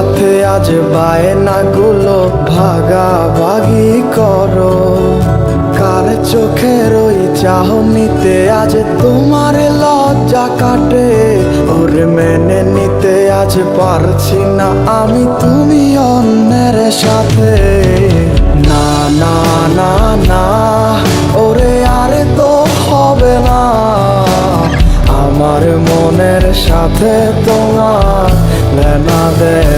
সাথে আজ বায়নাগুলো ভাগাভাগি করো। কার চোখের ওই চাহনিতে আজ তোমার লজ্জা কাটে। ওরে মেনে নিতে আজ পারছি না আমি তুমি অন্যের সাথে। না না না না, ওরে, আরে তো হবে না। আমার মনের সাথে তোমার লেনা